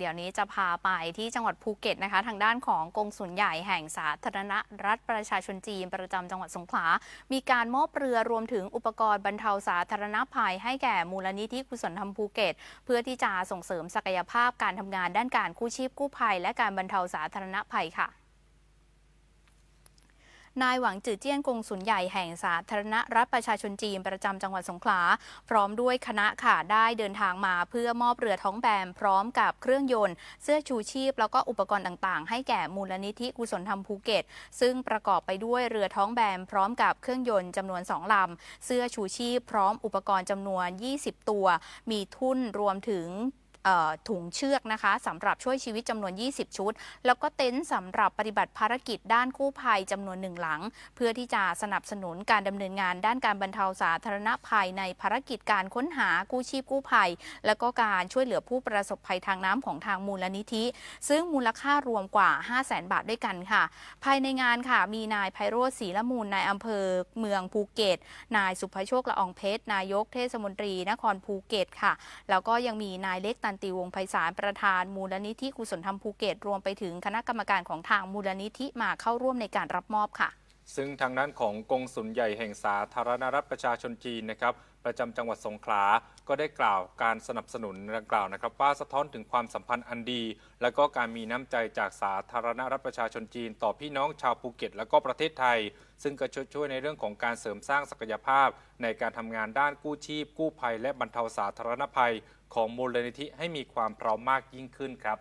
เดี๋ยวนี้จะพาไปที่จังหวัดภูเก็ตนะคะ ทางด้านของกงสุลใหญ่แห่งสาธารณรัฐประชาชนจีนประจำจังหวัดสงขลา มีการมอบเรือรวมถึงอุปกรณ์บรรเทาสาธารณภัยให้แก่มูลนิธิกุศลธรรมภูเก็ต เพื่อที่จะส่งเสริมศักยภาพการทำงานด้านการกู้ชีพกู้ภัย และการบรรเทาสาธารณภัยค่ะ นายหวังจือเจี้ยนกงสุลใหญ่แห่งสาธารณรัฐประชาชนจีนประจำจังหวัดสงขลา พร้อมด้วยคณะค่ะได้เดินทางมาเพื่อมอบเรือท้องแบนพร้อมกับเครื่องยนต์ เสื้อชูชีพ แล้วก็อุปกรณ์ต่างๆ ให้แก่มูลนิธิกุศลธรรมภูเก็ต ซึ่งประกอบไปด้วยเรือท้องแบนพร้อมกับเครื่องยนต์จำนวน2ลำเสื้อชูชีพ พร้อมอุปกรณ์จำนวน 20 ตัว มีทุ่นรวมถึง ถุงเชือกนะคะสำหรับช่วยชีวิตจำนวน 20 ชุด แล้วก็เต็นท์สำหรับปฏิบัติภารกิจด้านกู้ภัยจำนวนหนึ่งหลัง เพื่อที่จะสนับสนุนการดำเนินงานด้านการบรรเทาสาธารณภัยในภารกิจการค้นหากู้ชีพกู้ภัย และก็การช่วยเหลือผู้ประสบภัยทางน้ำของทางมูลนิธิ ซึ่งมูลค่ารวมกว่า 5 0 0แสนบาทด้วยกันค่ะ ภายในงานค่ะมีนายไพโรธศรีละมูลนายอำเภอเมืองภูเก็ต นายสุภโชคละอองเพชรนายกเทศมนตรีนครภูเก็ตค่ะ แล้วก็ยังมีนายเล็กตันติวงไพศาลประธานมูลนิธิกุศลธรรมภูเก็ตรวมไปถึงคณะกรรมการของทางมูลนิธิมาเข้าร่วมในการรับมอบค่ะ ซึ่งทางด้านของกงสุลใหญ่แห่งสาธารณรัฐประชาชนจีนนะครับประจำจังหวัดสงขลา ก็ได้กล่าวการสนับสนุนดังกล่าวนะครับ ว่าสะท้อนถึงความสัมพันธ์อันดี และก็การมีน้ำใจจากสาธารณรัฐประชาชนจีน ต่อพี่น้องชาวภูเก็ต และก็ประเทศไทย ซึ่งก็ช่วยช่วยในเรื่องของการเสริมสร้างศักยภาพ ในการทำงานด้านกู้ชีพ กู้ภัย และบรรเทาสาธารณภัย ของมูลนิธิให้มีความพร้อมมากยิ่งขึ้นครับ